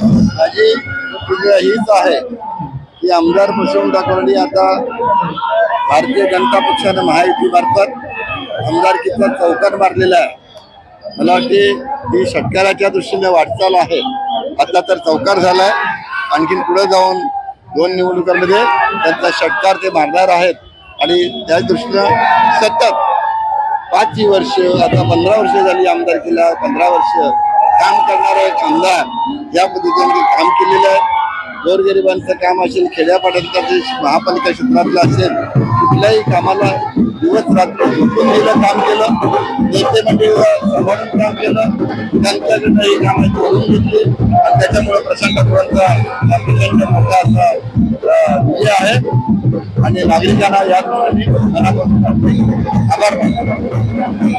माझी प्रतिक्रिया हीच आहे की आमदार प्रशांत ठाकरेंनी आता भारतीय जनता पक्षाने महायुती मार्फत आमदारकीचा चौकार मारलेला आहे. मला वाटते ही षटकाराच्या दृष्टीने वाटचाल आहे. आता तर चौकार झालाय. आणखीन पुढे जाऊन दोन निवडणुकांमध्ये त्यांचा षटकार ते मारणार आहेत. आणि त्या दृष्टीनं सतत पाच वर्ष आता पंधरा वर्ष झाली आमदारकीला पंधरा वर्ष काम करणारा एक आमदार या पद्धतीने काम केलेलं आहे गोरगरिबांचं काम असेल खेड्यापाड्यांचं महापालिका क्षेत्रातलं असेल कुठल्याही कामाला दिवस रात्र झोपून काम केलं. नेते सांभाळून काम केलं. त्यांच्याकडनं ही कामं जोडून घेतली. आणि त्याच्यामुळे प्रशांत ठाकूरांचा हा प्रचंड मोठा असा विजय आहे. आणि नागरिकांना या दृष्टीने मनापासून आभार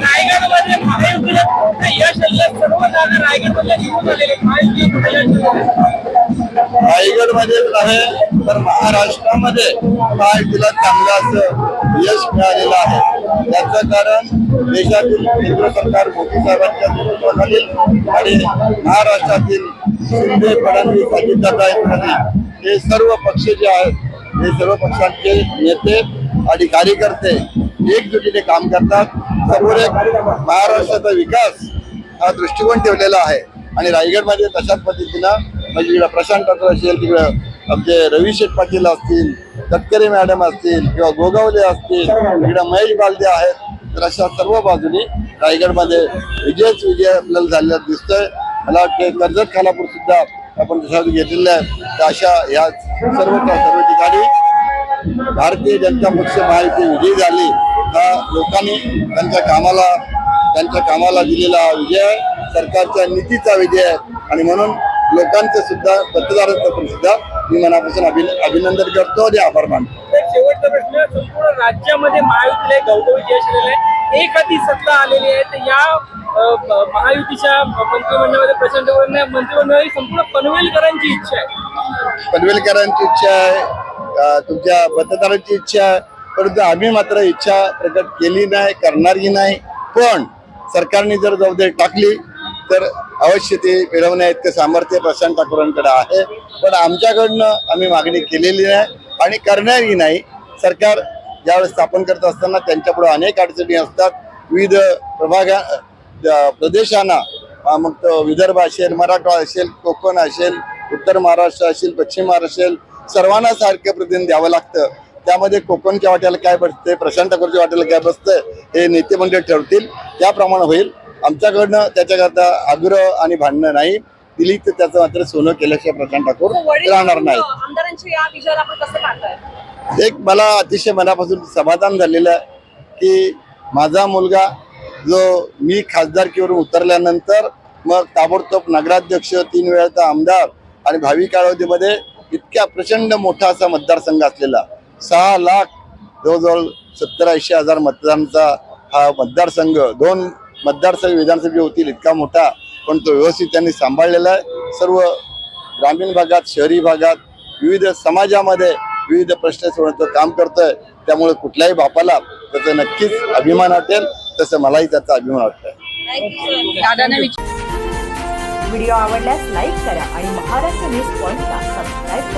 रायगडमध्ये महायुतीला यश रायगडमध्ये निवडून आलेले. रायगडमध्ये आहे तर महाराष्ट्रामध्ये महायुतीला चांगलं असं? यश मिळालेलं आहे. त्याचं कारण देशातील केंद्र सरकार मोदी साहेबांच्या नेतृत्वाखालील आणि महाराष्ट्रातील शिंदे फडणवीस अजितदादा इत्यादी हे सर्व पक्ष जे आहेत हे सर्व पक्षांचे नेते आणि कार्यकर्ते एकजुटीने काम करतात. सर्व महाराष्ट्राचा विकास हा दृष्टिकोन ठेवलेला आहे. आणि रायगडमध्ये तशाच पद्धतीनं म्हणजे इकडं प्रशांत ठाकरे असेल तिकडं आमचे रवी शेठ पाटील असतील तटकरे मॅडम असतील किंवा गोगावले असतील इकडं महेश बालदे आहेत तर अशा सर्व बाजूनी रायगडमध्ये विजयच विजय आपल्याला झालेला दिसतोय. मला वाटतं कर्जत खानापूर सुद्धा आपण त्याच्यावर घेतलेलं आहे. तर अशा या सर्व सर्व ठिकाणी भारतीय जनता पक्ष महायुती विजयी झाली. हा लोकांनी त्यांच्या कामाला त्यांच्या कामाला दिलेला विजय सरकारच्या नीतीचा विजय आहे. आणि म्हणून लोकांचं सुद्धा मतदारांचं पण सुद्धा मी मनापासून अभिन अभिनंदन करतो आणि आभार मानतो. शेवटचा प्रश्न संपूर्ण राज्यामध्ये महायुतीला घवघवीत यश आलेलं एक हाती सत्ता आलेली आहे तर या महायुतीच्या मंत्रिमंडळामध्ये प्रचंड मंत्रिमंडळ संपूर्ण पनवेलकरांची इच्छा आहे. पनवेलकरांची इच्छा आहे तुमच्या मतदारांची इच्छा आहे परंतु आम्ही मात्र इच्छा प्रकट केली नाही करणारही नाही. पण सरकारने जर जबाबदारी टाकली तर अवश्य ते मिळवण्या इतकं सामर्थ्य प्रशांत ठाकूरांकडे आहे. पण आमच्याकडनं आम्ही मागणी केलेली नाही आणि करणारही नाही. सरकार ज्यावेळेस स्थापन करत असताना त्यांच्यापुढे अनेक अडचणी असतात. विविध प्रभागा प्रदेशांना मग विदर्भ असेल मराठवाडा असेल कोकण असेल उत्तर महाराष्ट्र असेल पश्चिम महाराष्ट्र असेल सर्वांना सारखं प्रतिनिधी द्यावं लागतं. त्यामध्ये कोकणच्या वाट्याला काय बसते प्रशांत ठाकूरच्या वाट्याला काय बसतं हे नेते मंडळ ठरतील. त्याप्रमाणे होईल. आमच्याकडनं त्याच्याकरता आग्रह आणि भांडणं नाही. दिली तर त्याचं मात्र सोनं केल्याशिवाय प्रशांत ठाकूर वडील राहणार नाही. एक मला अतिशय मनापासून समाधान झालेलं आहे की माझा मुलगा जो मी खासदारकीवरून उतरल्यानंतर मग ताबडतोब नगराध्यक्ष तीन वेळाचा आमदार आणि भावी कालावधीमध्ये इतक्या प्रचंड मोठा असा मतदारसंघ असलेला सहा लाख जवळजवळ सत्तर ऐंशी हजार मतदारांचा हा मतदारसंघ दोन मतदारसंघ विधानसभे होतील इतका मोठा पण तो व्यवस्थित त्यांनी सांभाळलेला आहे. सर्व ग्रामीण भागात शहरी भागात विविध समाजामध्ये विविध प्रश्न सोडवण्याचं काम करतोय. त्यामुळे कुठल्याही बापाला त्याचा नक्कीच अभिमान वाटेल. तसं मलाही त्याचा अभिमान दादाने व्हिडिओ आवडल्यास लाईक करा आणि महाराष्ट्र न्यूज पॉइंटला सबस्क्राईब